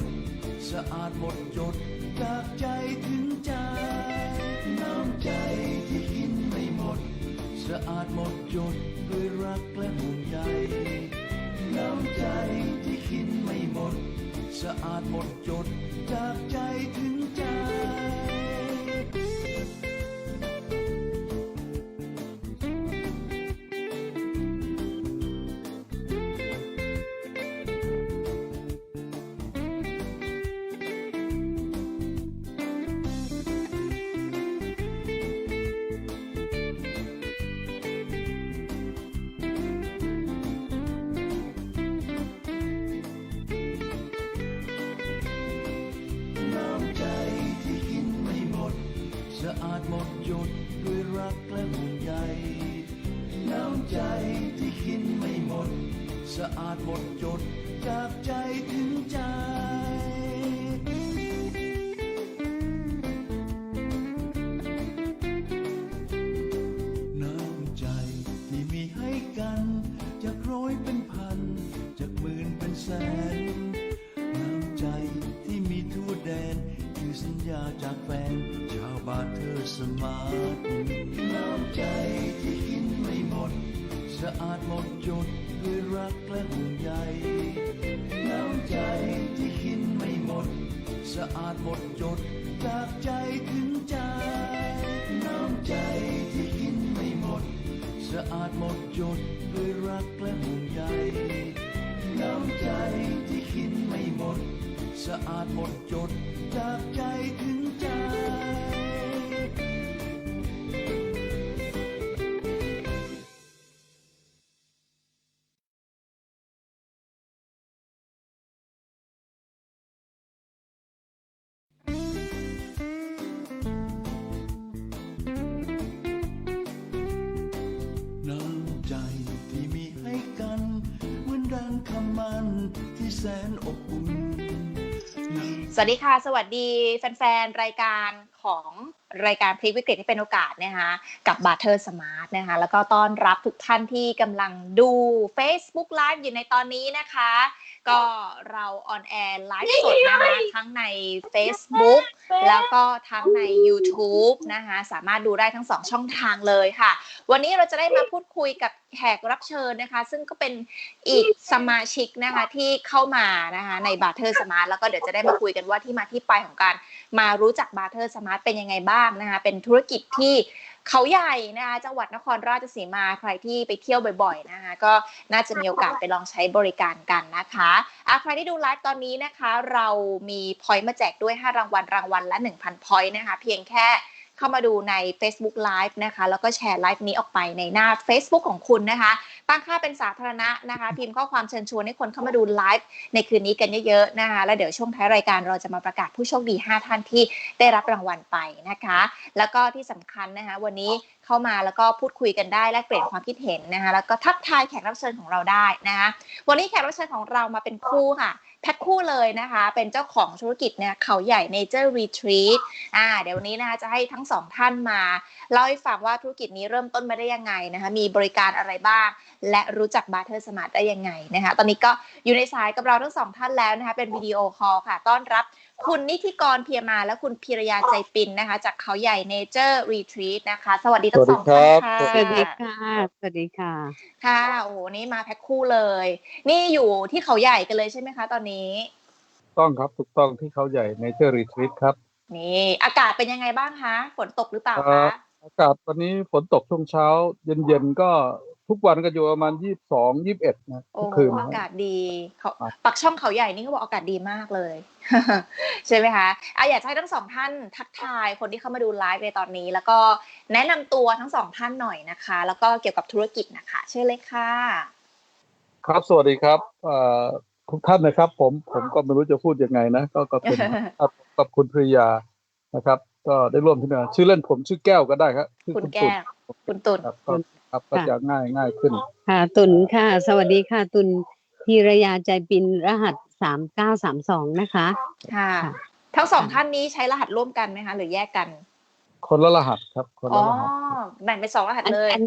ดสะอาดหมดจดจากใจถึงใจ น้ำใจที่กินไม่หมด สะอาดหมดจดด้วยรักและห่วงใยน้ำใจที่กินไม่หมด สะอาดหมดจดจากใจถึงใจ สะอาดหมดจดจากใจถึงใจ จากใจถึงใจ น้ำใจที่มีให้กัน เหมือนดังคำมันที่แสนอบอุ่น วัสดีค่ะ สวัสดีแฟนๆ รายการของรายการพลิกวิกฤตที่เป็นโอกาสนะคะกับบาร์เทอร์สมาร์ทนะคะแล้วก็ต้อนรับทุกท่านที่กำลังดู Facebook Live อยู่ในตอนนี้นะคะ ก็เราออนแอร์ไลฟ์สดนะคะทั้งใน Facebook แล้วก็ทั้งใน YouTube นะคะสามารถดูได้ทั้งสองช่องทางเลยค่ะ วันนี้เราจะได้มาพูดคุยกับแขกรับเชิญนะคะ ซึ่งก็เป็นอีกสมาชิกนะคะที่เข้ามานะคะในบาร์เทอร์สมาร์ทแล้วก็เดี๋ยวจะได้มาคุยกันว่าที่มาที่ไปของการมารู้จักบาร์เทอร์สมาร์ทเป็นยังไงบ้างนะคะเป็นธุรกิจที่เขาใหญ่นะคะจังหวัดนครราชสีมาใครที่ไปเที่ยวบ่อยๆนะคะก็น่าจะมีโอกาสไปลองใช้บริการกันนะคะอะใครที่ดูไลฟ์ตอนนี้นะคะ เรามีพอยต์มาแจกด้วย 5 รางวัลรางวัลละ 1,000พอยต์นะคะ เพียงแค่ เข้ามาดูใน Facebook Live นะคะ แล้วก็แชร์ไลฟ์นี้ออกไปในหน้า Facebook ของคุณนะคะ ตั้งค่าเป็นสาธารณะนะคะ พิมพ์ข้อความเชิญชวนให้คนเข้ามาดูไลฟ์ในคืนนี้กันเยอะๆนะคะ แล้วเดี๋ยวช่วงท้ายรายการเราจะมาประกาศผู้โชคดี 5 ท่านที่ได้รับรางวัลไปนะคะ แล้วก็ที่สำคัญนะคะ วันนี้ เข้ามาแล้วก็พูดคุยกันได้แลกเปลี่ยนความคิดเห็นนะคะแล้วก็ทักทายแขกรับเชิญของเราได้นะคะวันนี้แขกรับเชิญของเรามาเป็นคู่ค่ะแพ็คคู่เลยนะคะ เป็นเจ้าของธุรกิจเนี่ยเขาใหญ่เนเจอร์รีทรีตอ่าเดี๋ยววันนี้นะคะจะให้ทั้งสองท่านมาเล่าให้ฟังว่าธุรกิจนี้เริ่มต้นมาได้ยังไงนะคะ มีบริการอะไรบ้าง และรู้จักบาร์เทอร์สมาร์ทได้ยังไงนะคะ ตอนนี้ก็อยู่ในสายกับเราทั้งสองท่านแล้วนะคะ เป็นวิดีโอคอลค่ะ ต้อนรับ คุณนิธิกรเพียมาและคุณพิรยาใจปินนะคะ จากเขาใหญ่เนเจอร์รีทรีตนะคะ สวัสดีทั้งสองท่านค่ะสวัสดีค่ะ สวัสดีค่ะค่ะโอ้โหนี่มาแพ็คคู่เลย นี่อยู่ที่เขาใหญ่กันเลยใช่ไหมคะ ตอนนี้ ต้องครับถูกต้องที่เขาใหญ่เนเจอร์รีทรีตครับ นี่ อากาศเป็นยังไงบ้างคะฝนตกหรือเปล่าเอ่คะออากาศวันนี้ฝนตกช่วงเช้า เย็นๆก็ ทุกวันก็อยู่ประมาณยี่สิบสองยี่สิบเอ็ดนะโอ้ทุกคืนอากาศดีเขาครับปักช่องเขาใหญ่นี่เขาบอกอากาศดีมากเลย ใช่ไหมคะอะอยากจะให้ทั้งสองท่านทักทายคนที่เข้ามาดูไลฟ์ในตอนนี้ แล้วก็แนะนำตัวทั้งสองท่านหน่อยนะคะ แล้วก็เกี่ยวกับธุรกิจนะคะเชื่อเลยค่ะ ครับสวัสดีครับเอ่อทุกท่านนะครับ ผมผมก็ไม่รู้จะพูดยังไงนะก็ก็เป็นครับกับคุณภริยานะครับ ก็ได้ร่วมที่นี่ชื่อเล่นผมชื่อแก้วก็ได้ครับชื่อคุณตุ่แก้วคุณตุล ครับก็ครับก็จะง่ายง่ายขึ้น ค่ะตุนค่ะ สวัสดีค่ะ ตุนพีรยาใจปินรหัสสามเก้าสามสองนะคะค่ะค่ะ ทั้งสองท่านนี้ใช้รหัสร่วมกันไหมคะ หรือแยกกัน คนละรหัสครับ คนอ๋ละอรหัสแบ่งเป็นสองรหัสอันเลยอัน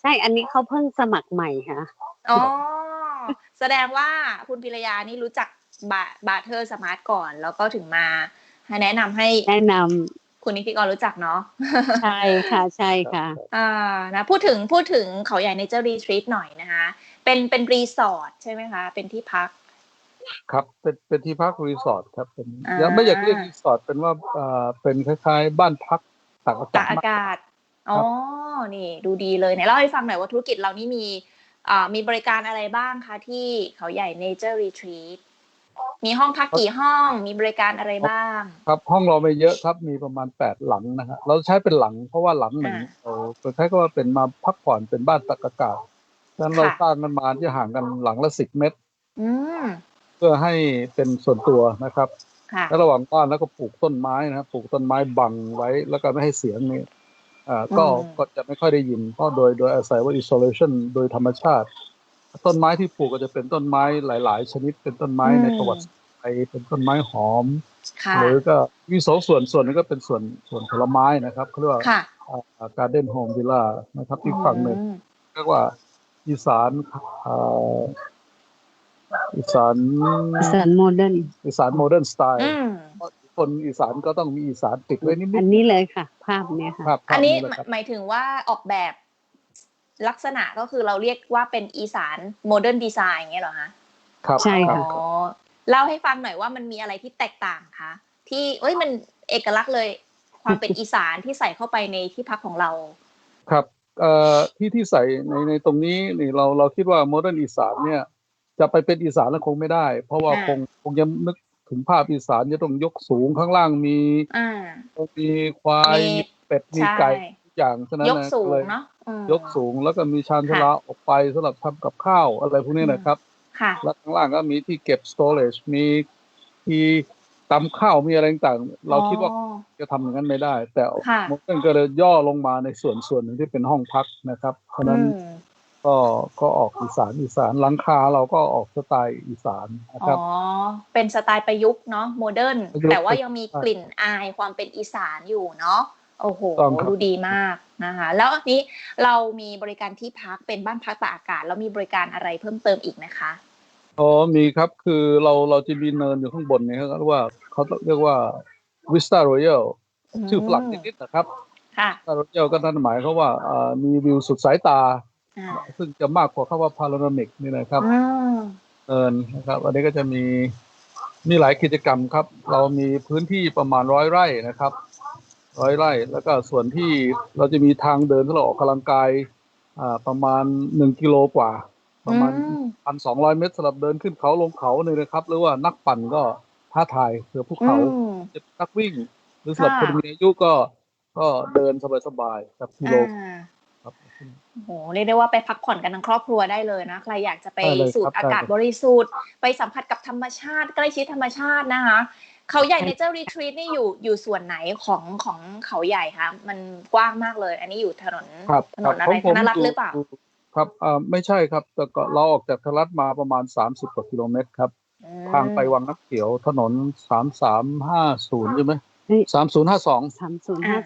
ใช่อันนี้เขาเพิ่งสมัครใหม่ค่ะอ๋อแสดงว่าคุณพิรยานี่รู้จักบาบาเทอร์สมาร์ทก่อน แล้วก็ถึงมาให้แนะนำให้แนะน คุณนิติกรรู้จักเนาะำใช่ค่ะใช่ค่ะอ่านะพูดถึงพูดถึงเขาใหญ่ในเจอรีทรีตหน่อยนะคะเป็นเป็นรีสอร์ทใช่ไหมคะ เป็นที่พัก ครับเป็นเป็นที่พักรีสอร์ทครับเป็นอ่ายัยังไม่อยากเรียกรีสอร์ทเป็นว่าเอ่อเป็นคล้ายๆ บ้านพักตากอาตากาศอามากกาศอ๋อนี่ดูดีเลยไหนเล่าให้ฟังหน่อยว่าธุรกิจเรานี่มีอ่ามีบริการอะไรบ้างคะที่เขาใหญ่เนเจอร์รีทรีต มีห้องพักกี่ห้อง มีบริการอะไรบ้าง ครับห้องเราไม่เยอะครับมีประมาณแปดหลังนะฮะเราใช้เป็นหลังเพราะว่าหลังหนึ่งอ่าเราเป็นคล้ายๆว่าเป็นมาพักผ่อนเป็นบ้านตากอากาศดังนั้นเราค่ะสร้างกันมาที่ห่างกันหลังละสิบเมตรอืมเพื่อให้เป็นส่วนตัวนะครับค่ะและระหว่างบ้านแล้วก็ปลูกต้นไม้นะครับปลูกต้นไม้บังไว้แล้วก็ไม่ให้เสียงนี่อ่าก็อืมก็จะไม่ค่อยได้ยินเพราะโดยโดยอาศัยว่า isolation โดยธรรมชาติ ต้นไม้ที่ปลูกก็จะเป็นต้นไม้หลาย ๆ ชนิดเป็นต้นไม้ในประวัติศาสตร์ไทยเป็นต้นไม้หอมค่ะหรือก็มีสองส่วนส่วนหนึงก็เป็นส่วนส่วนผลไม้นะครับเขาเรียกว่าค่ะการ์เด้นโฮมวิลล่านะครับอีกฝั่งหนึ่งอืมเรียกว่าอีสานอ่าอีสานสันโมเดิร์นอีสานโมเดิร์นสไตล์อืมคนอีสานก็ต้องมีอีสานติดไว้นิดอันๆนี้เลยค่ะ ภาพเนี้ยค่ะครับอันนี้ภาพเลยครับหมายถึงว่าออกแบบ ลักษณะก็คือเราเรียกว่าเป็นอีสานโมเดิร์นดีไซน์อย่างเงี้ยเหรอคะครับใช่ค่ะอ๋อเล่าให้ฟังหน่อยว่ามันมีอะไรที่แตกต่างคะที่เอ้ยมันเอกลักษณ์เลยความเป็นอีสานที่ใส่เข้าไปในที่พักของเรา ครับเอ่อที่ที่ใส่ในในตรงนี้นี่เราเราคิดว่าโมเดิร์นอีสานเนี่ย จะไปเป็นอีสานแล้วคงไม่ได้ เพราะว่าอ่าคงคงจะนึกถึงภาพอีสานจะต้องยกสูงข้างล่างมีอ่ามีควายมีมีเป็ดมีใช่ไก่ทุกอย่างฉะนั้นยกนะสูงเลยเนาะอืม ยกสูงแล้วก็มีชานชาลาออกไปสำหรับทำกับข้าวอะไรพวกนี้นะครับค่ะแล้วข้างล่างก็มีที่เก็บ storage มีที่ตำข้าวมีอะไรต่างๆ เราคิดว่าอ๋อจะทำอย่างนั้นไม่ได้ แต่ค่ะโมเดิร์นก็เลยย่อลงมาในส่วนส่วนหนึ่งที่เป็นห้องพักนะครับ เพราะฉะนั้นอืมก็ก็ออกอีสานอีสานหลังคาเราก็ออกสไตล์อีสานนะครับอ๋อเป็นสไตล์ประยุกต์เนาะโมเดิร์นประยุกต์แต่ว่ายังมีกลิ่นอายความเป็นอีสานอยู่เนาะ โอ้โหต้องครับดูดีมากนะคะ แล้วอันนี้เรามีบริการที่พักเป็นบ้านพักตากอากาศ แล้วมีบริการอะไรเพิ่มเติมอีกไหมคะอ๋อมีครับคือเราเราจะมีเนินอยู่ข้างบนเนี่ยเขาเรียกว่าเขาเรียกว่า Vista Royal ชื่อฝรั่งนิดๆนะครับค่ะ Vista Royal ก็นั่นหมายเขามว่าเอ่อมีวิวสุดสายตาอ่าซึ่งจะมากกว่าคำว่าพา o รามิกนี่นะครับอืมเนินนะครับอันนี้ก็จะมีมีหลายกิจกรรมครับ เรามีพื้นที่ประมาณร้อยไร่นะครับ ร้อยไร่ แล้วก็ส่วนที่เราจะมีทางเดินที่เราออกกำลังกายอ่าประมาณหนึ่งกิโลกว่า ประมาณอืมพันสองร้อยเมตรสำหรับเดินขึ้นเขาลงเขาเลยนะครับ หรือว่านักปั่นก็ท้าทายเสือภูเขาอืมจะเป็นนักวิ่ง หรือสำหรับค่ะคนมีอายุก็ก็เดินสบายๆครับกิโลอ่าครับโอ้โหเรียกได้ว่าไปพักผ่อนกันทั้งครอบครัวได้เลยนะ ใครอยากจะไปได้เลยสูดครับอากาศได้เลยบริสุทธิ์ ไปสัมผัสกับธรรมชาติ ใกล้ชิดธรรมชาตินะคะ เขาใหญ่เนเจอร์รีทรีตนี่อยู่อยู่ส่วนไหนของของเขาใหญ่คะมันกว้างมากเลย อันนี้อยู่ถนนครับถนนอะไรขงผมธนรัฐหรือเปล่ายู่ครับอ่าไม่ใช่ครับ แต่ก็เราออกจากธนรัฐมาประมาณ30กว่ากิโลเมตรครับอืมทางไปวังน้ำเขียวถนน3350ใช่ไหมเฮ้ย3052สามศูนย์ห้า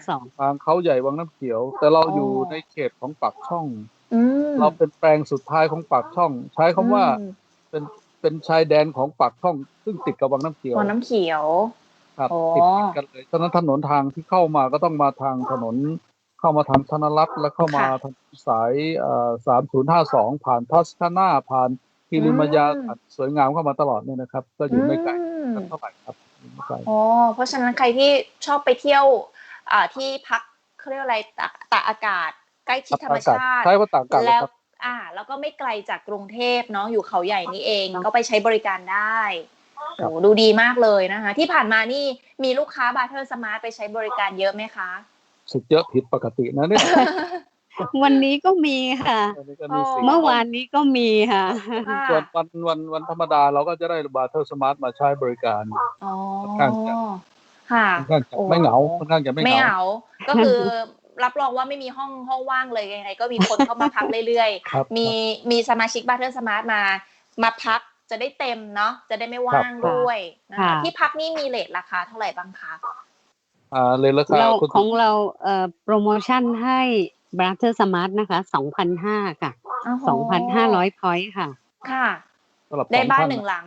สองทางเขาใหญ่วังน้ำเขียว แต่เราอ๋อออยู่ในเขตของปากช่องอืมเราเป็นแปลงสุดท้ายของปากช่อง ใช้คำว่าอืมเป็น เป็นชายแดนของปากช่อง ซึ่งติดกับวังน้ำเขียววังน้ำเขียวครับอ๋อติดกันเลยฉะนั้นถนนทางที่เข้ามาก็ต้องมาทางถนนเข้ามาทางธนรัฐแล้วเข้ามาทางสายสามศูนย์ห้าสองผ่านทัสคาน่าผ่านกิริมายาสวยงามเข้ามาตลอดเนี่ยนะครับ ก็อยู่ไม่ไกลอืมกันเท่าไหร่ครับอยู่ไม่ไกลอ๋อเพราะฉะนั้นใครที่ชอบไปเที่ยวอ่าที่พักเขาเรียกอะไรตากตากอากาศใกล้ชิดธรรมชาติใช่ว่าต่างกันแล้วครับ อ่า แล้วก็ไม่ไกลจากกรุงเทพเนาะอยู่เขาใหญ่นี่เองก็ไปใช้บริการได้โอ้ดูดีมากเลยนะคะ ที่ผ่านมานี่มีลูกค้าบาร์เทอร์สมาร์ทไปใช้บริการเยอะไหมคะสุดเยอะผิดปกตินะเนี่ยวันนี้ก็มีค่ะอันนี้ก็มีสิ่งเมื่อวานนี้ก็มีค่ะค่ะส่วนวันวันวันธรรมดาเราก็จะได้บาร์เทอร์สมาร์ทมาใช้บริการอ๋อค่อนข้างจะค่ะค่อนข้างจะไม่เหงาค่อนข้างจะไม่ไม่เหงาเหงา ก็คือ รับรองว่าไม่มีห้องห้องว่างเลยยังไง ก็มีคนเข้ามาพักเรื่อยครับๆมีมีสมาชิกบาร์เทอร์สมาร์ทมามาพักจะได้เต็มเนาะจะได้ไม่ว่างครับด้วยนะคะค่ะที่พักนี่มีเลทราคาเท่าไหร่บ้างคะอ่าเลยราคาเราคุณของเราเอ่อโปรโมชั่นให้บราเธอร์สมาร์ทนะคะสองพันห้าค่ะโอ้โหสองพันห้าร้อยพอยต์ค่ะ ค่ะสำหรับได้สองบ้านท่หนึ่งหลัง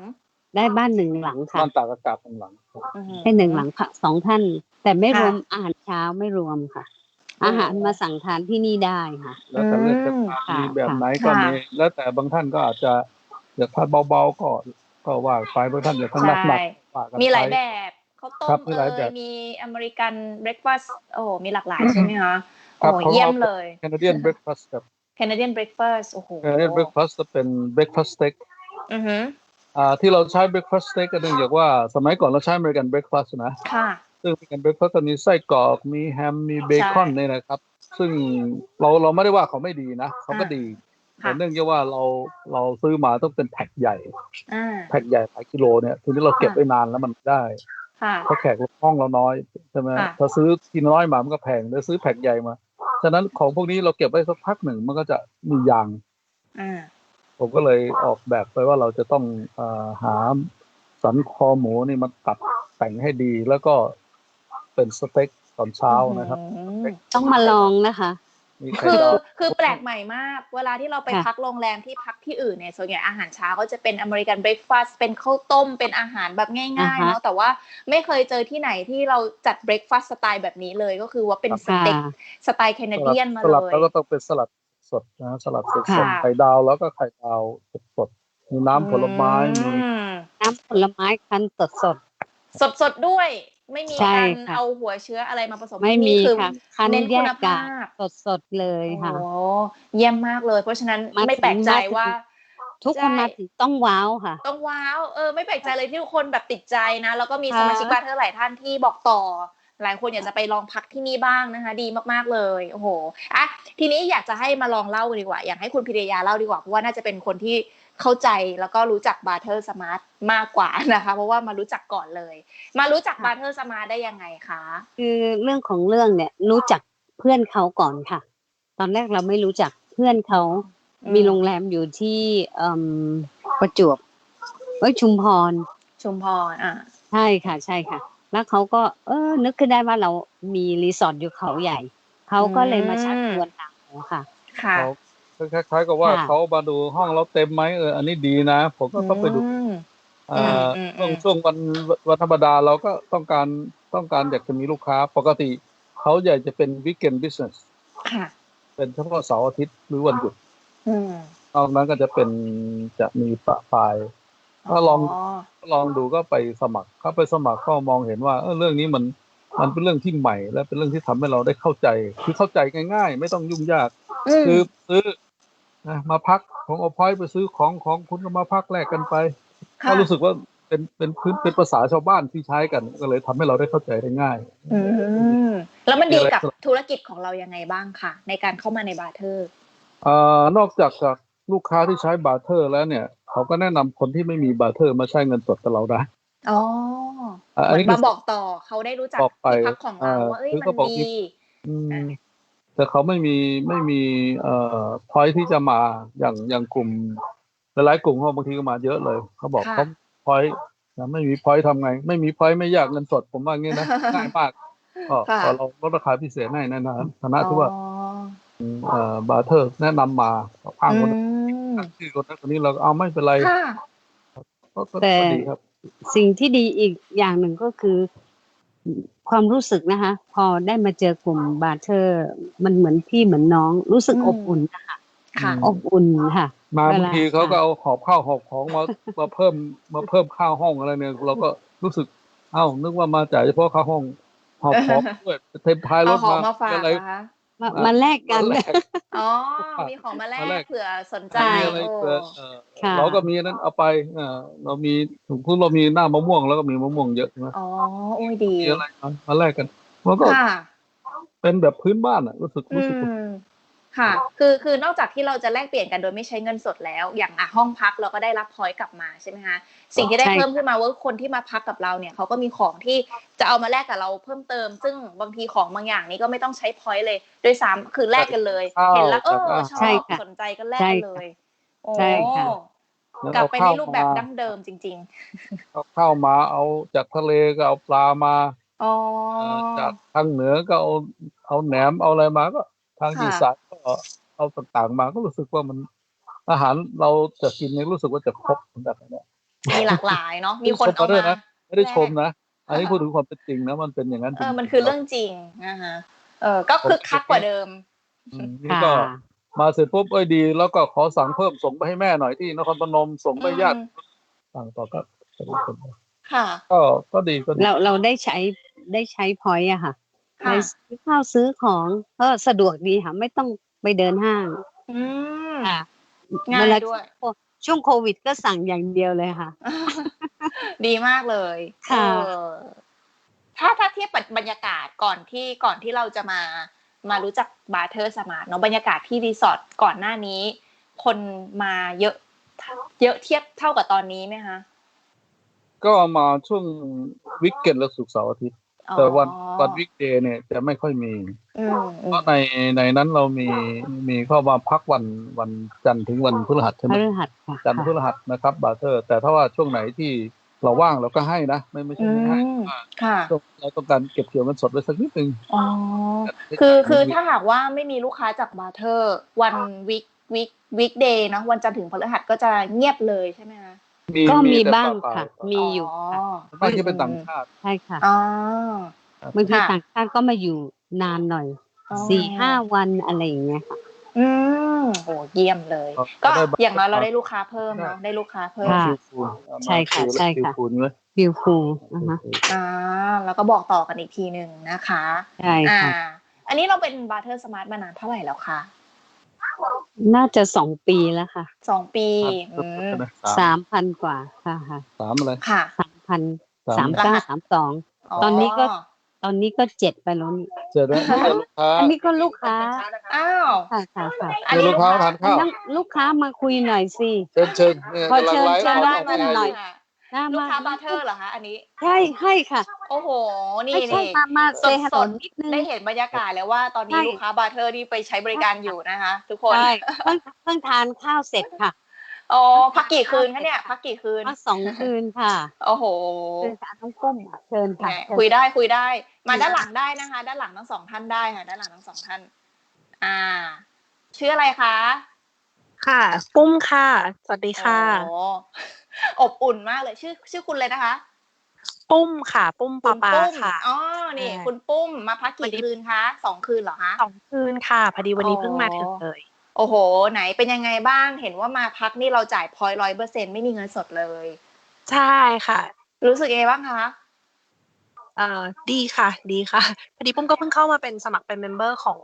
ได้บ้านหนึ่งหลังค่ะบ้านตากอากาศหนึ่งหลังอือหือได้หนึ่งหลังค่ะสองท่าน แต่ไม่ค่ะรวมอาหารเช้าไม่รวมค่ะ อาหารมาสั่งทานที่นี่ได้ค่ะ แล้วแต่เลือกจะอืมทานค่ะมีแบบไหนค่ะก็มีแล้วแต่บางท่านก็อาจจะอยากทานเบาๆก็ก็ว่าไปบางท่านอยากทานหนักใช่ๆว่ากันมีหลายไปแบบข้าวต้ครัมบมีหลายแบบเอ่ยมีอเมริกันเบรคฟาสต์โอ้โหมีหลากหลายใช่ไหมคะครัโอ้บโหของเราเยี่ยมเลยแคนาเดียนเบรคฟาสต์กับ Canadian breakfast โอ้โหแคนาเดียนเบรคฟาสต์จะเป็นเบรคฟาสต์สเต็กอือหืออ่าที่เราใช้เบรคฟาสต์สเต็กก็เนื่องจากว่าสมัยก่อนเราใช้อเมริกันเบรคฟาสต์นะค่ะ ซึ่งอเมริกันเบรคฟาสต์ก็มีไส้กรอกมีแฮมมีเบคอนใช่เนี่ยนะครับ ซึ่งเราเราไม่ได้ว่าเขาไม่ดีนะเขาก็อ่าดีค่ะแต่เนื่องจากว่าเราเราซื้อมาต้องเป็นแพ็คใหญ่อ่าแพ็คใหญ่หลายกิโลเนี่ยทีนี้เราเก็บค่ะไว้นานแล้วมันไม่ได้ค่ะเพราะแขกห้องเราน้อยใช่ไหมค่ะถ้าซื้อกินน้อยมามันก็แพงเลยซื้อแพ็คใหญ่มาฉะนั้นของพวกนี้เราเก็บไว้สักพักหนึ่งมันก็จะมียางอ่าผมก็เลยออกแบบไปว่าเราจะต้องเออหาสันคอหมูนี่มันตัดแต่งให้ดีแล้วก็ เป็นสเต็กตอนเช้านะครับอืมต้องมาลองนะคะมีไข่คือดาวคือแปลกใหม่มาก เวลาที่เราไปค่ะพักโรงแรมที่พักที่อื่นเนี่ยส่วนใหญ่อาหารเช้าก็จะเป็นอเมริกันเบรคฟาสต์เป็นข้าวต้มเป็นอาหารแบบง่ายๆเนาะแต่ว่าไม่เคยเจอที่ไหนที่เราจัดเบรคฟาสต์สไตล์แบบนี้เลยก็คือว่าเป็นสค่ะเต็กสไตล์แคนาเดียนมาสเลลัดยแล้วก็ต้องเป็นสลัดสดนะสลัดสดค่ะๆไข่ดาวแล้วก็ไข่ดาวสดๆมีน้ำผลไม้มีอืมน้ำผลไม้คั้นสดสดสดสดๆด้วย ไม่มีใช่การค่ะเอาหัวเชื้ออะไรมาผสมๆไม่มีนี่คือค่ะคั้นเน้นแยคุกณกาภาพสดสดๆเลยค่ะโอ้เยี่ยมมากเลย เพราะฉะนั้นมาไม่แปลกใจถึงมาถึงว่า ทุกคนใช่มาถึงต้องว้าวค่ะ ต้องว้าวเออไม่แปลกใจเลยที่ทุกคนแบบติดใจนะ แล้วก็มีค่ะสมาชิกบาร์เทอร์หลายท่านที่บอกต่อ หลายคนอยากจะไปลองพักที่นี่บ้างนะคะ ดีมากๆเลยโอ้โหอะทีนี้อยากจะให้มาลองเล่าดีกว่า อยากให้คุณพิรยาเล่าดีกว่าเพราะว่าน่าจะเป็นคนที่ เข้าใจแล้วก็รู้จักบาร์เทอร์สมาร์ทมากกว่านะคะ เพราะว่ามารู้จักก่อนเลย มารู้จักบาร์เทอร์สมาร์ทได้ยังไงคะคือเรื่องของเรื่องเนี่ยรู้จักเพื่อนเขาก่อนค่ะ ตอนแรกเราไม่รู้จักเพื่อนเขาอืมมีโรงแรมอยู่ที่เอิ่มประจวบเอ้ยชุมพร ชุมพรอะใช่ค่ะ ใช่ค่ะ แล้วเขาก็ เออ นึกขึ้นได้ว่าเรามีรีสอร์ทอยู่เขาใหญ่ เขาก็เลยมาชักชวนเราค่ะค่ะเขา คล้ายๆกับว่าค่ะ เขามาดูห้องเราเต็มไหมเอออันนี้ดีนะ ผมก็ต้องไปดูอืมเอ่ออมอืช่วงม ช่วงวันวันธรรมดาเราก็ต้องการต้องการอยากจะมีลูกค้า ปกติเขาอยากจะเป็นวิกเกนบิสเนสค่ะ เป็นเฉพาะเสาร์อาทิตย์หรือวันหยุดอืมนอกนั้นก็จะเป็นจะมีปะปลาย ถ้าลอง ลองดูก็ไปสมัครเข้าไปสมัครก็มองเห็นว่าเออเรื่องนี้มันมันเป็นเรื่องที่ใหม่ และเป็นเรื่องที่ทำให้เราได้เข้าใจ คือเข้าใจง่าย ๆ ไม่ต้องยุ่งยากอืมคือซื้อ นะมาพักของเอาพอยไปซื้อของของคุณก็มาพักแลกกันไปค่ะก็รู้สึกว่าเป็นเป็นพื้นเป็นภาษาชาวบ้านที่ใช้กัน ก็เลยทำให้เราได้เข้าใจได้ง่ายอืมแล้วมันดีกับมีอะไรธุรกิจของเรายังไงบ้างค่ะในการเข้ามาในบาร์เทอร์เอ่อนอกจากจากลูกค้าที่ใช้บาร์เทอร์แล้วเนี่ยเขาก็แนะนำคนที่ไม่มีบาร์เทอร์มาใช้เงินสดกับเราได้อ๋ออะเหอันมือนี้นคืมาอบอกต่อเขาได้รู้จักบอกไปที่พักของเราเอ่อว่าเอ้ยคือมัเขานบอกดีที่อืมอะ แต่เขาไม่มีไม่มีเอ่อพอยที่จะมาอย่างอย่างกลุ่มหลายๆกลุ่มเขาบางทีก็มาเยอะเลย เขาบอกค่ะเขาพอยไม่มีพอยทำไง ไม่มีพอยไม่อยากเงินสดผมว่างี้นะง่ายมากก็ค่ะก็เราลดราคาพิเศษให้ในฐานะที่ว่าอ๋อเอ่อบาร์เทอร์แนะนำมาอ้างคนอืมชื่อคนนั้นคนนี้เราก็เอาไม่เป็นไรค่ะก็ก็แต่ก็ดีครับสิ่งที่ดีอีกอย่างหนึ่งก็คือ ความรู้สึกนะคะ พอได้มาเจอกลุ่มบาร์เทอร์ มันเหมือนพี่เหมือนน้องรู้สึกอืมอบอุ่นนะคะค่ะอืมอบอุ่นค่ะมาเวลาบางทีเขาก็เอาหอบข้าวหอบของมามาเพิ่มมาเพิ่มข้าวห้องอะไรเนี่ย เราก็รู้สึกเอ้านึกว่ามาจ่ายเฉพาะข้าวห้องหอบของด้วยเต็มท้ายรเอาถของมามาฝากอะไรนะคะ มาอะมาแลกกันมาแลกอ๋อ มีของมาแลมาแลกกเผื่อสนใจมีอะไรโอ้เผื่อเออค่ะเราก็มีนั้นเอาไปเออเรามีถึงพูดเรามีหน้ามะม่วงแล้วก็มีมะม่วงเยอะใช่ไหมอ๋อโอ้ยดีมีอะไรมามาแลกกันมันก็ค่ะเป็นแบบพื้นบ้านอะรู้สึกอืรู้สึกม ค่ะ คือคือนอกจากที่เราจะแลกเปลี่ยนกันโดยไม่ใช้เงินสดแล้ว อย่างอะห้องพักเราก็ได้รับพอยต์กลับมาใช่ไหมคะสิ่งที่ได้ใช่เพิ่มขึ้นมาว่าคนที่มาพักกับเราเนี่ยเขาก็มีของที่จะเอามาแลกกับเราเพิ่มเติม ซึ่งบางทีของบางอย่างนี้ก็ไม่ต้องใช้พอยต์เลยโดยซ้ำคือแลกกันเลยข้าวเห็นแล้วเอออ่าชอใช่บค่ะสนใจก็แลกใช่กันค่ะเลยโอ้ใช่ค่ะแล้วกลับเอาไปในข้าวรูปแบบมาดั้งเดิมจริงเอาข้าวมาเอาจากทะเลก็เอาปลามาๆอ๋อเอ่อจากทางเหนือก็เอาเอาแหนมเอาอะไรมาก็ทางค่ะอีสานก็เอาต่างๆมาก็รู้สึกว่ามันอาหารเราจะกินเนี่ยรู้สึกว่าจะครบเหมือนกันนะเนี่ยมีหลากหลายเนาะมีคนเอาด้วยมานะไม่ได้ชมนะอันนี้พูดถึงความเป็นจริงนะมันเป็นอย่างนั้นเออมันคือเรื่องจริงนะคะเออก็คึกคักกว่าเดิมอืมนี่ค่ะก็มาเสร็จปุ๊บเอ้ยดี แล้วก็ขอสั่งเพิ่มส่งไปให้แม่หน่อยที่นครพนมส่งไปญาติอืมสั่งต่อก็ค่ะก็ก็ดีก็ดีเราเราได้ใช้ได้ใช้พอยต์อะค่ะค่ะ ได้ซื้อข้าวซื้อของก็สะดวกดีค่ะ ไม่ต้องไปเดินห้างอืมค่ะง่ายเวลด้วยช่วงโควิดก็สั่งอย่างเดียวเลยค่ะ ดีมากเลยค่ะเออถ้าถ้าเทียบบรรยากาศก่อนที่ก่อนที่เราจะมามารู้จักบาร์เทอร์สมาร์ทเนาะบรรยากาศที่รีสอร์ทก่อนหน้านี้ คนมาเยอะเยอะเทียบเท่ากับตอนนี้ไหมคะก็มาช่วงวิกเกนและศุกร์เสาร์อาทิตย์อ๋อ แต่วันวันวิกเดย์เนี่ยจะไม่ค่อยมีอืมอืเพมราะในในนั้นเรามีมีเข้ามาพักวันวันจันทร์ถึงวันพฤหัสใช่ไหพมฤหัสค่ะจันทร์พฤหัสนะครับ บาร์เทอร์ แต่ถ้าว่าช่วงไหนที่เราว่างเราก็ให้นะไม่ไม่ใช่อืไม่ให้มค่ะช่วงเราต้องการเก็บเกี่ยวเงินสดไว้สักนิดนึงอ๋อคือคือถ้าหากว่าไม่มีลูกค้าจากบาร์เทอร์ วันวิกวิกวิกเดย์เนาะวันจันทร์ถึงพฤหัสก็จะเงียบเลยใช่ไหมคะ ก็มีแต่บ้างเปล่ๆค่ะมีอยู่ค่ะไม่ที่เป็นต่างชาติ ใช่ค่ะอ๋อ บางทีค่ะ ต่างชาติก็มาอยู่นานหน่อยอ๋อสี่ห้าวันอะไรอย่างเงี้ยค่ะ อืมโหเยี่ยมเลย ครับก็ได้บ้างอย่างน้อยเราได้ลูกค้าเพิ่มเนาะได้ลูกค้าเพิ่มค่ะคิวฟูลใช่ค่ะใช่ค่ะ คิวฟูลเลยวิวฟูอ่าฮะอ่าแล้วก็บอกต่อกันอีกทีหนึ่งนะคะ ใช่อ่า ค่ะ อันนี้เราเป็นบาร์เทอร์สมาร์ทมานานเท่าไหร่แล้วคะ น่าจะสองปีแล้วค่ะสองปีอืมสามพันกว่าค่ะค่ะสามอะไรค่ะสามพันสาสามมเก้าสามสองตอนนี้ก็ตอนนี้ก็เจ็ดไปแล้วนี่เจอแล้วลูกค้าอันนี้ก็ลูกค้าอ้าวค่ะค่ะค่ะอันเจอนี้ลูกค้าทานข้าวนั่งลูกค้ามาคุยหน่อยสิเชิญเชิญเนี่ยขอกำลังเชิญไลฟ์เชิญอว่าอกกันหน่อย น่ลูกมาค้าบาร์เทอร์เหรอคะอันนี้ ใช่ให้ค่ะ โอ้โห นี่ไม่ใช่นี่มามาเซสฮัลดโหลๆนิดนึง ได้เห็นบรรยากาศแล้วว่าตอนนี้ใช่ ลูกค้าบาร์เทอร์นี่ไปใช้บริการอยู่นะคะ ทุกคนใช่เพิ่งเพิ่งทานข้าวเสร็จค่ะอ๋อพักกี่คืนคะเนี่ย พักกี่คืน มาสองคืนค่ะโอ้โห เชิญค่ะน้องก้มค่ะเชิญแหค่ะมเชิญ คุยได้คุยได้ มาด้านหลังได้นะคะ ด้านหลังทั้งสองท่านได้ค่ะด้านหลังทั้งสองท่าน อ่า ชื่ออะไรคะค่ะ ปุ้มค่ะ สวัสดีค่ะ โอ้ อบอุ่นมากเลยชื่อ ชื่อคุณเลยนะคะ ปุ้มค่ะ ปุ้มปาคุณปาปุ้มค่ะอ๋อนี่ใช่คุณปุ้มมาพักวันกี่นี้คืนคะสองคืนเหรอคะสองคืนค่ะพอดีวันนี้อ๋อเพิ่งมาถึงเลยโอ้โห ไหนเป็นยังไงบ้างเห็นว่ามาพักนี่เราจ่ายพอยร้อยเปอร์เซ็นไม่มีเงินสดเลย ใช่ค่ะ รู้สึกยังไงบ้างคะเอ่อดีค่ะ ดีค่ะพอดีปุ้มก็เพิ่งเข้ามาเป็นสมัครเป็นเมมเบอร์ของ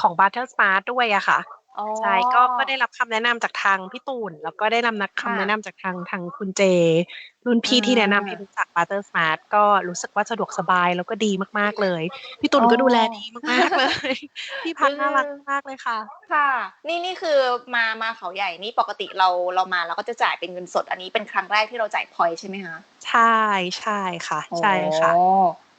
ของ b u t t e r Smart ด้วยอะค่ะ อ๋อ ใช่ ก็ ก็ได้รับคำแนะนำจากทางพี่ตูน แล้วก็ได้นำนักค่ะคำแนะนำจากทาง ทางคุณเจ รุ่นพี่อ่าที่แนะนำให้รู้จัก b u t t e r Smart ก็รู้สึกว่าสะดวกสบาย แล้วก็ดีมาก ๆ เลย พี่ตูนอ๋อก็ดูแลดีมาก ๆ เลยพี่พักคือน่ารักมากเลยค่ะ ค่ะ นี่ นี่คือมา มาเขาใหญ่นี่ปกติเรา เรามาเราก็จะจ่ายเป็นเงินสด อันนี้เป็นครั้งแรกที่เราจ่ายพอยใช่ไหมคะ ใช่ ใช่ค่ะใช่ค่ะโอ้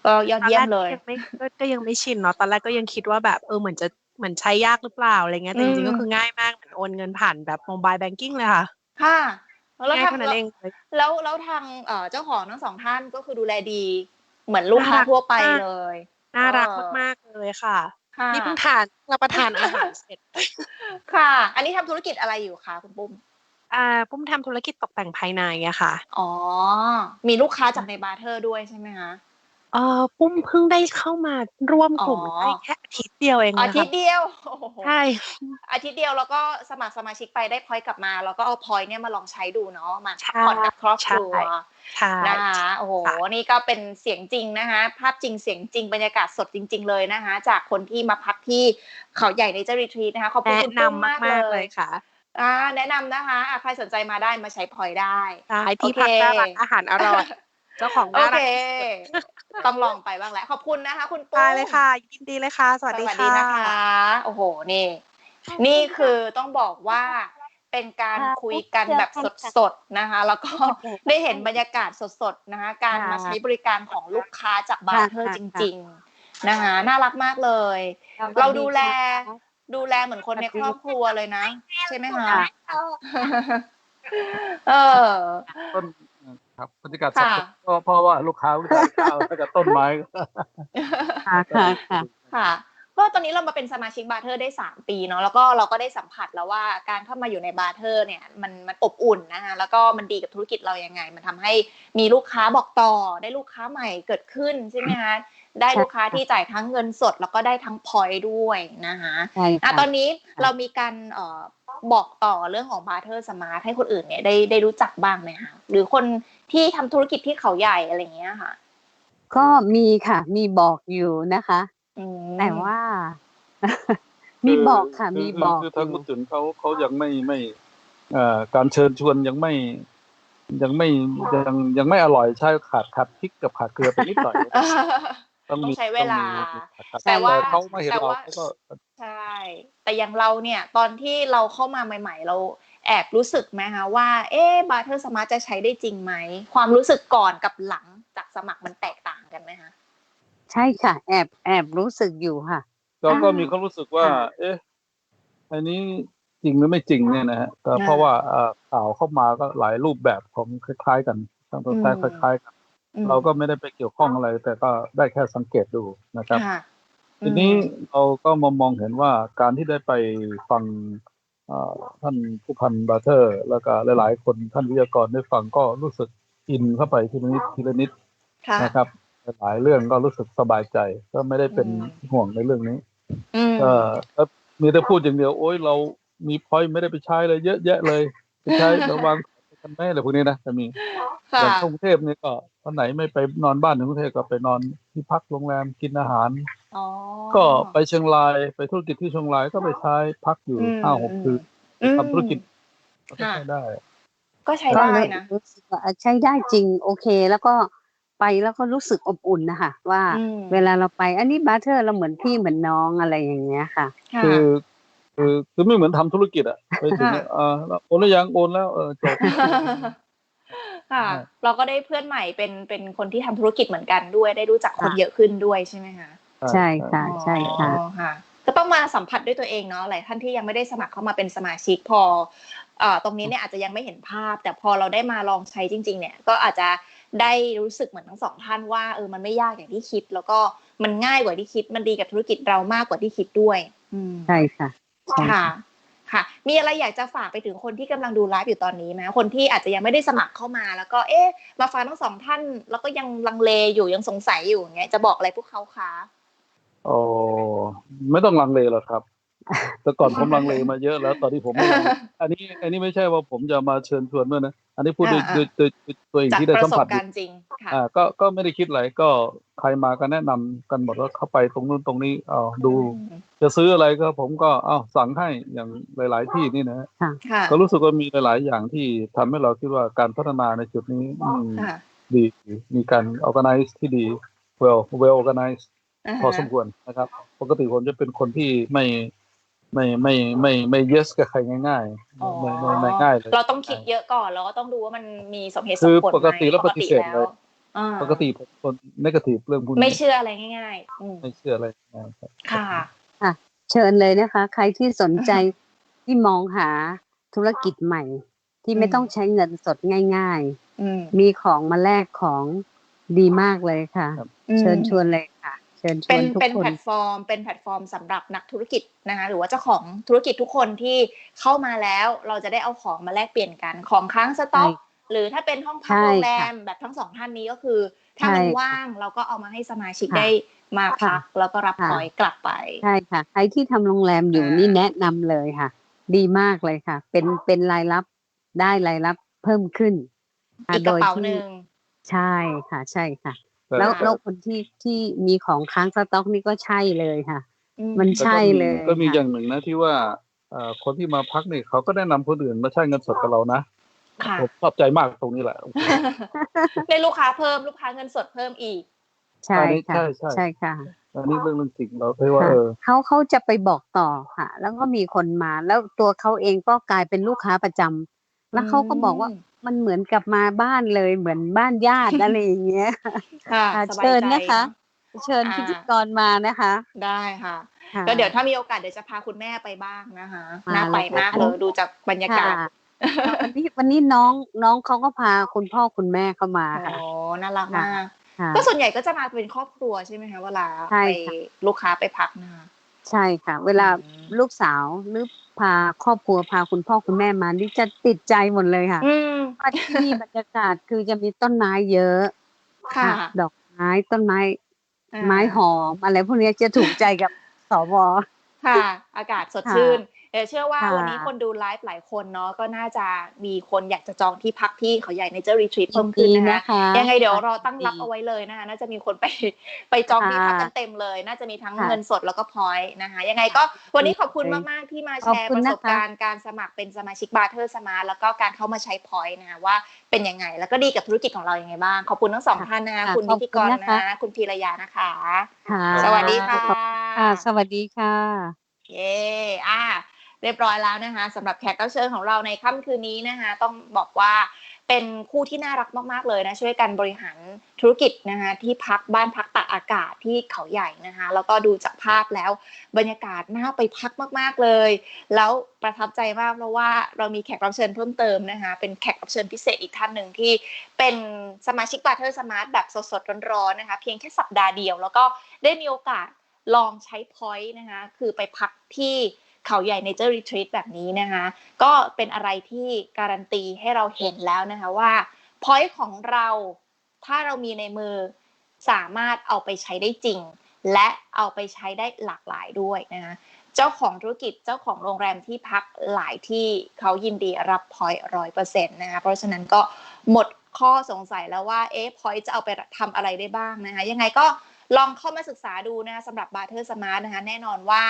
ก็ยอดเยี่ยมเลยตอนแรกก็งไม่ ก็ ก็ยังไม่ชินเนาะ ตอนแรกก็ยังคิดว่าแบบ เออ เหมือนจะ เหมือนใช้ยากหรือเปล่าอะไรเงี้ยแต่จริงๆก็คือง่ายมากเหมือนโอนเงินผ่านแบบโมบายแบงกิ้งเลยค่ะ ค่ะแล้วง่ายทางเท่านั้นเองเลยแล้วแล้วทางเอ่อเจ้าของทั้งสองท่านก็คือดูแลดี เหมือนลูกค้าน่ารักทั่วไปมากเลย น่ารักเออมากๆเลยค่ะค่ะนี่เพิ่งทานรับประทานอาหารเสร็จ ค่ะ อันนี้ทำธุรกิจอะไรอยู่คะคุณปุ้ม อ่า ปุ้มทำธุรกิจตกแต่งภายในอะค่ะ อ๋อ มีลูกค้าจากในบาร์เทอร์ด้วยใช่ไหมคะ เออปุ้มเพิ่งได้เข้ามาร่วมกลุ่มอ๋อได้แค่อาทิตย์เดียวเองอานะทิคะตย์เดียวโอ้โหใช่อาทิตย์เดียวแล้วก็สมัครสมาชิกไปได้พอยต์กลับมา แล้วก็เอาพอยต์เนี่ยมาลองใช้ดูเนาะมาพักผ่อนกับครอบครัวใช่นะคะโอ้โหค่ะนี่ก็เป็นเสียงจริงนะคะภาพจริงเสียงจริงบรรยากาศสดจริง ๆ เลยนะคะ จากคนที่มาพักที่เขาใหญ่ในเจรีทรีนะคะขอบคุณแนะคุณปุ้มนำมากมากเลๆเลยยค่ะอ่าแนะนำนะคะอะใครสนใจมาได้มาใช้พอยต์ได้ใช่ที่โอเคพักน่ารักอาหารอร่อย เจ้าของโอน่ารัเคกที่สุด ต้องลองไปบ้างแหละขอบคุณนะคะ คุณปุ้มได้เลยค่ะ ยินดีเลยค่ะ สวัสดีค่ะนะคะ โอ้โหนี่ นี่คือต้องบอกว่าเป็นการคุยกันแบบสดๆนะคะ แล้วก็ได้เห็นบรรยากาศสดๆนะคะ การมาใช้บริการของลูกค้าจากบาร์เทอร์จริง ๆนะคะน่ารักมากเลย เราดูแลดูแลเหมือนคนในครอบครัวเลยนะ ใช่ไหมคะเออต้น ครับบรรยากาศสค่ะดๆก็เพราะว่าลูกค้าลูกค้าเอาแล้วกับต้นไม้ ค่ะค่ะค่ะ ค่ะก็ตอนนี้เรามาเป็นสมาชิกบาร์เทอร์ได้สามปีเนาะแล้วก็เราก็ได้สัมผัสแล้วว่าการเข้ามาอยู่ในบาร์เทอร์เนี่ยมันมันอบอุ่นนะคะแล้วก็มันดีกับธุรกิจเรายังไง มันทำให้มีลูกค้าบอกต่อ ได้ลูกค้าใหม่เกิดขึ้นใช่ไหมคะได้ลูกค้าที่จ่ายทั้งเงินสด แล้วก็ได้ทั้งพอยต์ด้วยนะคะใช่อะค่ะ ตอนนี้เรามีการเอ่อบอกต่อเรื่องของบาร์เทอร์สมาร์ทให้คนอื่นเนี่ยได้ได้รู้จักบ้างไหมคะหรือคน ที่ทำธุรกิจที่เขาใหญ่อะไรอย่างเงี้ยค่ะ ก็มีค่ะ มีบอกอยู่นะคะอืมแต่ว่า มีบอกค่ะอมีบอกคืออทางยู่มุตุนเขาเขายังไม่ไม่เอ่อการเชิญชวนยังไม่ ยังไม่ยังยังไม่อร่อยใช่ขาดขาดพริกกับขาดเกลือไปนิดหน่อยต้องใช้เวลาต้องมีแต่ว่าเขาไม่เห็นแต่เราว่าเขาก็ใช่ แต่อย่างเราเนี่ย ตอนที่เราเข้ามาใหม่ ๆ เรา แอบรู้สึกไหมคะว่า เอ๊บาร์เทอร์สมาร์ทจะใช้ได้จริงไหม ความรู้สึกก่อนกับหลังจากสมัครมันแตกต่างกันไหมคะ ใช่ค่ะ แอบแอบรู้สึกอยู่ค่ะ เราก็อ่ามีมีความรู้สึกว่าค่ะเอ๊ะอันนี้จริงหรือไม่จริงเนี่ยนะฮะแต่อ่าเพราะว่าเอ่อข่าวเข้ามาก็หลายรูปแบบของคล้ายๆ กันทั้งตัวแท้อืมคล้ายๆกันอืมเราก็ไม่ได้ไปเกี่ยวข้องอะไร แต่ก็ได้แค่สังเกตดูนะครับค่ะทีนี้เราก็มามองเห็นว่าการที่ได้ไปฟังเอ่อ ท่านผู้พันบาเทอร์ แล้วก็หลาย ๆ คนท่านวิทยากรได้ฟังก็รู้สึกอินเข้าไปทีละนิดทีละนิดค่ะนะครับหลายเรื่องก็รู้สึกสบายใจ ก็ไม่ได้เป็นอืมห่วงในเรื่องนี้อืมเออแล้วมีแต่พูดอย่างเดียว โอ้ยเรามีพอยไม่ได้ไปใช้เลย เยอะแยะเลยไปใช้ระวัง กันแม่อะไรพวกนี้นะจะมีค่ะอย่างกรุงเทพเนี่ยก็วันไหนไม่ไปนอนบ้านในกรุงเทพก็ไปนอนที่พักโรงแรมกินอาหารอ๋อก็ไปเชียงรายไปธุรกิจที่เชียงรายก็ไปใช้พักอยู่อืมห้าหกคืนอืมทำธุรกิจก็ค่ะใช้ได้ ก็ใช้ก็ได้เลยนะรู้สึกว่าใช้ได้จริงโอเค แล้วก็ไปแล้วก็รู้สึกอบอุ่นนะคะว่าอืมเวลาเราไป อันนี้บาร์เทอร์เราเหมือนพี่เหมือนน้องอะไรอย่างเงี้ยค่ะค่ะคือ คือคือไม่เหมือนทำธุรกิจอะไปถึงค่ะเออแล้วโอนแล้วยังโอนแล้วเออจบค่ะใช่เราก็ได้เพื่อนใหม่เป็นเป็นคนที่ทำธุรกิจเหมือนกันด้วย ได้รู้จักคนค่ะเยอะขึ้นด้วยใช่ไหมคะใช่ค่ะใช่ค่ะอ๋อค่ะ ก็ต้องมาสัมผัสด้วยตัวเองเนาะหลายท่านที่ยังไม่ได้สมัครเข้ามาเป็นสมาชิกพอเอ่อตรงนี้เนี่ยอาจจะยังไม่เห็นภาพ แต่พอเราได้มาลองใช้จริง ๆ เนี่ยก็อาจจะได้รู้สึกเหมือนทั้งสองท่านว่าเออมันไม่ยากอย่างที่คิด แล้วก็มันง่ายกว่าที่คิด มันดีกับธุรกิจเรามากกว่าที่คิดด้วยอืมใช่ค่ะใช่ ค่ะ ค่ะ มีอะไรอยากจะฝากไปถึงคนที่กำลังดูไลฟ์อยู่ตอนนี้ไหมคนที่อาจจะยังไม่ได้สมัครเข้ามา แล้วก็เอ๊ะ มาฟังทั้งสองท่าน แล้วก็ยังลังเลอยู่ยังสงสัยอยู่อย่างเงี้ยจะบอกอะไรพวกเขาคะโอ้ไม่ต้องลังเลหรอกครับ แต่ก่อนผมลังเลมาเยอะแล้ว ตอนที่ผมไม่ลังเลอันนี้ อันนี้ไม่ใช่ว่าผมจะมาเชิญชวนด้วยนะ อันนี้พูดด้วยอ่าด้วยด้วยด้วยตัวเองจากที่ได้ประสัมสผับสการณ์จริงค่ะอ่าก็ก็ไม่ได้คิดอะไรก็ใครมาก็แนะนำกันหมดว่าเข้าไปตรงนู้นตรงนี้เอาดู จะซื้ออะไรก็ผมก็เอ้าสั่งให้อย่างหลาย ๆ ที่นี่นะฮะค่ะก็รู้สึกว่ามีหลาย ๆ อย่างที่ทำให้เราคิดว่าการพัฒนาในจุดนี้อืมค่ะดีมีการ organize ที่ดี well well organized พอสมควรนะครับ ปกติผมจะเป็นคนที่ไม่ ไม่ไม่ไม่ไม่ yes กับใครง่ายอ๋อๆไม่ไม่ไม่ง่ายเลยเราต้องคิดเยอะก่อนแล้วก็ต้องดูว่ามันมีสมเหตุสคืมอผลไหมปกติแล้วปฏิเสธเลยอ่าปกติผมคน negative เรื่องพวกนี้ไม่เชื่ออะไรง่ายๆอืมไม่เชื่ออะไรง่ายครับค่ะ เชิญเลยนะคะ ใครที่สนใจที่มองหาธุรกิจใหม่ ที่ไม่อืมต้องใช้เงินสดง่ายอืมๆมีของมาแลกของดีมากเลยค่ะ เชิญชวนเลยค่ะ เชิญชเป็วนนทุกเป็นคนแพลตฟอร์ม เป็นแพลตฟอร์มสำหรับนักธุรกิจนะคะหรือว่าเจ้าของธุรกิจทุกคนที่เข้ามาแล้วเราจะได้เอาของมาแลกเปลี่ยนกันของค้างสต็อกใช่หรือถ้าเป็นห้องพักใช่โรงแรค่ะมแบบทั้งสองท่านนี้ก็คือ ถ้ามันใช่ค่ะว่างเราก็เอามาให้สมาชิกค่ะได้มาพักแล้วก็รับค่ะพอยต์กลับไปใช่ค่ะใครที่ทำโรงแรมอยู่อ่านี่นี่แนะนำเลยค่ะ ดีมากเลยค่ะ เป็นเป็นรายรับได้รายรับเพิ่มขึ้นค่ะอีกกระเป๋าที่หนึ่งใช่ค่ะ ใช่ค่ะ แต่แล้วค่ะแล้วคนที่ที่มีของค้างสต็อกนี่ก็ใช่เลยค่ะอืมมันแต่ก็ใช่มีเลยก็มีค่ะอย่างหนึ่งนะที่ว่าเอ่อคนที่มาพักเนี่ยเขาก็แนะนำคนอื่นมาใช้เงินสดกับเรานะค่ะผมชอบใจมากตรงนี้แหละได้ลูกค้าเพิ่มลูกค้าเงินสดเพิ่มอีก ใช่อันนี้ค่ะใช่ใช่ใช่ค่ะอันนี้เรื่องเรื่องจริงเราคิดว่าค่ะเออเขาเขาจะไปบอกต่อค่ะ แล้วก็มีคนมาแล้วตัวเขาเองก็กลายเป็นลูกค้าประจำแล้วเขาก็บอกว่า มันเหมือนกับมาบ้านเลยเหมือนบ้านญาติอะไรอย่างเงี้ยค่ะค่ะสบายเชิญใจนะคะ เชิญอ่าพิธีกรมานะคะ ได้ค่ะค่ะก็เดี๋ยวถ้ามีโอกาสเดี๋ยวจะพาคุณแม่ไปบ้างนะคะมาน่าไปเลยมากค่ะเลยดูจากบรรยากาศค่ะวันนี้วันนี้น้องน้องเขาก็พาคุณพ่อคุณแม่เข้ามาโอ้ค่ะน่ารักมากค่ะก็ส่วนใหญ่ก็จะมาเป็นครอบครัวใช่ไหมคะเวลาใช่ไปค่ะลูกค้าไปพักนะคะ ใช่ค่ะ เวลาลูกสาวหรือพาครอบครัวพาคุณพ่อคุณแม่มานี่จะติดใจหมดเลยค่ะอืมเพราะที่นี่บรรยากาศคือจะมีต้นไม้เยอะ ค่ะ ดอกไม้ต้นไม้อ่าไม้หอมอะไรพวกนี้จะถูกใจกับสวค่ะ อากาศสดชื่น เดี๋ยวเชื่อว่าค่ะวันนี้คนดูไลฟ์หลายคนเนาะก็น่าจะมีคนอยากจะจองที่พักที่เขาใหญ่ในเจอรีทรีตเพิ่มขึ้นยิดีนะคะยังไงเดี๋ยวเราตั้งรับเอาไว้เลยนะคะน่าจะมีคนไปไปจองที่พักกันเต็มเลย น่าจะมีทั้งค่ะเงินสดแล้วก็พอยต์นะคะ ยังไงก็วันนี้ขอบคุณเลยมาก ๆ ที่มาขแชอบร์คุปณระนะคะสบการณ์การสมัครเป็นสมาชิกบาร์เทอร์สมาร์แล้วก็การเข้ามาใช้พอยต์นะคะว่าเป็นยังไง แล้วก็ดีกับธุรกิจของเรายังไงบ้าง ขอบคุณทั้งสองท่านนะคะค่ะคุณขนิอบคุณติกรนะคะนะคุณพีรยานะคะค่ะสวัสดีค่ะค่ะ สวัสดีค่ะเย่อะ เรียบร้อยแล้วนะคะสำหรับแขกรับเชิญของเราในค่ำคืนนี้นะคะต้องบอกว่าเป็นคู่ที่น่ารักมาก ๆ เลยนะ ช่วยกันบริหารธุรกิจนะคะที่พักบ้านพักตากอากาศที่เขาใหญ่นะคะแล้วก็ดูจากภาพแล้วบรรยากาศน่าไปพักมาก ๆ เลย แล้วประทับใจมากเพราะว่าเรามีแขกรับเชิญเพิ่มเติมนะคะเป็นแขกรับเชิญพิเศษอีกท่านหนึ่งที่เป็นสมาชิกบาร์เทอร์สมาร์ทแบบสดๆร้อนๆนะคะเพียงแค่สัปดาห์เดียว แล้วก็ได้มีโอกาสลองใช้พอยต์นะคะคือไปพักที่ เขาใหญ่ในเจอรีทรีตแบบนี้นะคะ ก็เป็นอะไรที่การันตีให้เราเห็นแล้วนะคะว่าพอยต์ของเราถ้าเรามีในมือสามารถเอาไปใช้ได้จริง และเอาไปใช้ได้หลากหลายด้วยนะคะเจ้าของธุรกิจเจ้าของโรงแรมที่พักหลายที่เขายินดีรับพอยต์ร้อยเปอร์เซ็นต์นะคะเพราะฉะนั้นก็หมดข้อสงสัยแล้วว่าเอ๊ะพอยต์จะเอาไปทำอะไรได้บ้างนะคะยังไงก็ลองเข้ามาศึกษาดูนะคะสำหรับบาร์เทอร์สมาร์ทนะคะแน่นอนว่า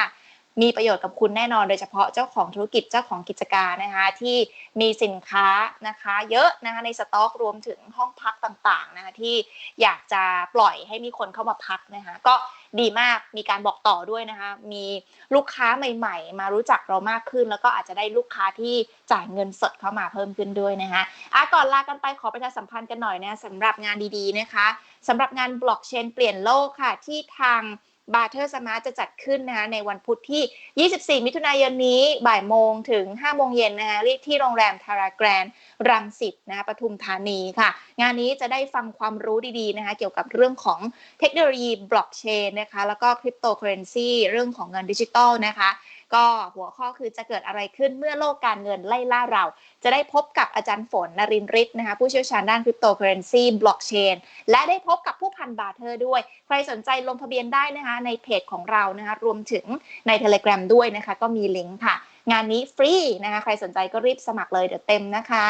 มีประโยชน์กับคุณแน่นอนโดยเฉพาะเจ้าของธุรกิจเจ้าของกิจการนะคะที่มีสินค้านะคะเยอะนะคะในสต็อกรวมถึงห้องพักต่างๆนะคะที่อยากจะปล่อยให้มีคนเข้ามาพักนะคะก็ดีมากมีการบอกต่อด้วยนะคะมีลูกค้าใหม่ ๆ มารู้จักเรามากขึ้น แล้วก็อาจจะได้ลูกค้าที่จ่ายเงินสดเข้ามาเพิ่มขึ้นด้วยนะคะอะก่อนลากันไปขอประชาสัมพันธ์กันหน่อยนะสำหรับงานดีๆนะคะสำหรับงานบล็อกเชนเปลี่ยนโลกค่ะที่ทาง บาร์เทอร์สมาร์จะจัดขึ้นนะคะในวันพุธที่ 24 มิถุนายนนี้บ่ายโมงถึง 5 โมงเย็นนะคะที่โรงแรมทาราแกรนรังสิตนะคะปทุมธานีค่ะ งานนี้จะได้ฟังความรู้ดีๆนะคะเกี่ยวกับเรื่องของเทคโนโลยีบล็อกเชนนะคะแล้วก็คริปโตเคอเรนซีเรื่องของเงินดิจิตอลนะคะ ก็หัวข้อคือจะเกิดอะไรขึ้นเมื่อโลกการเงินไล่ล่าเรา จะได้พบกับอาจารย์ฝนนรินทร์ฤทธิ์นะคะผู้เชี่ยวชาญด้านคริปโตเคอเรนซีบล็อกเชนและได้พบกับผู้พันบาเทอร์ด้วย ใครสนใจลงทะเบียนได้นะคะในเพจของเรานะคะรวมถึงใน Telegram ด้วยนะคะก็มีลิงก์ค่ะ งานนี้ฟรีนะคะใครสนใจก็รีบสมัครเลยเดี๋ยวเต็มนะคะ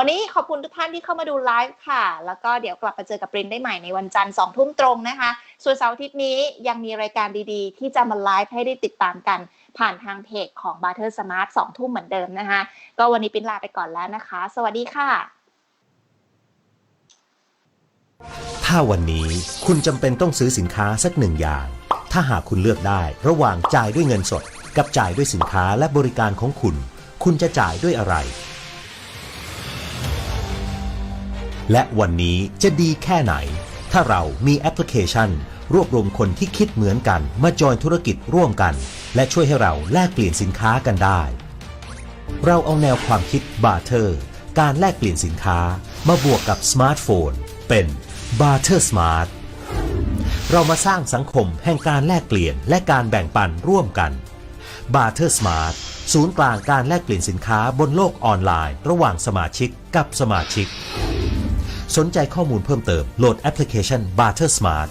วันนี้ขอบคุณทุกท่านที่เข้ามาดูไลฟ์ค่ะ แล้วก็เดี๋ยวกลับมาเจอกับปรินได้ใหม่ในวันจันทร์สองทุ่มตรงนะคะ ส่วนเสาร์อาทิตย์นี้ยังมีรายการดีๆ ที่จะมาไลฟ์ให้ได้ติดตามกัน ผ่านทางเพจของ b a r t e r Smart สองทุ่มเหมือนเดิมนะคะ ก็วันนี้ปินลาไปก่อนแล้วนะคะ สวัสดีค่ะ ถ้าวันนี้คุณจำเป็นต้องซื้อสินค้าสักหนึ่งอย่าง ถ้าหากคุณเลือกได้ระหว่างจ่ายด้วยเงินสด กับจ่ายด้วยสินค้าและบริการของคุณ คุณจะจ่ายด้วยอะไร และวันนี้จะดีแค่ไหน ถ้าเรามีแอปพลิเคชัน รวบรวมคนที่คิดเหมือนกันมาจอยธุรกิจร่วมกันและช่วยให้เราแลกเปลี่ยนสินค้ากันได้ เราเอาแนวความคิดบาร์เทอร์ การแลกเปลี่ยนสินค้ามาบวกกับสมาร์ทโฟน เป็น Barter Smart เรามาสร้างสังคมแห่งการแลกเปลี่ยนและการแบ่งปันร่วมกัน Barter Smart ศูนย์กลางการแลกเปลี่ยนสินค้าบนโลกออนไลน์ ระหว่างสมาชิกกับสมาชิก สนใจข้อมูลเพิ่มเติมโหลดแอปพลิเคชัน Barter Smart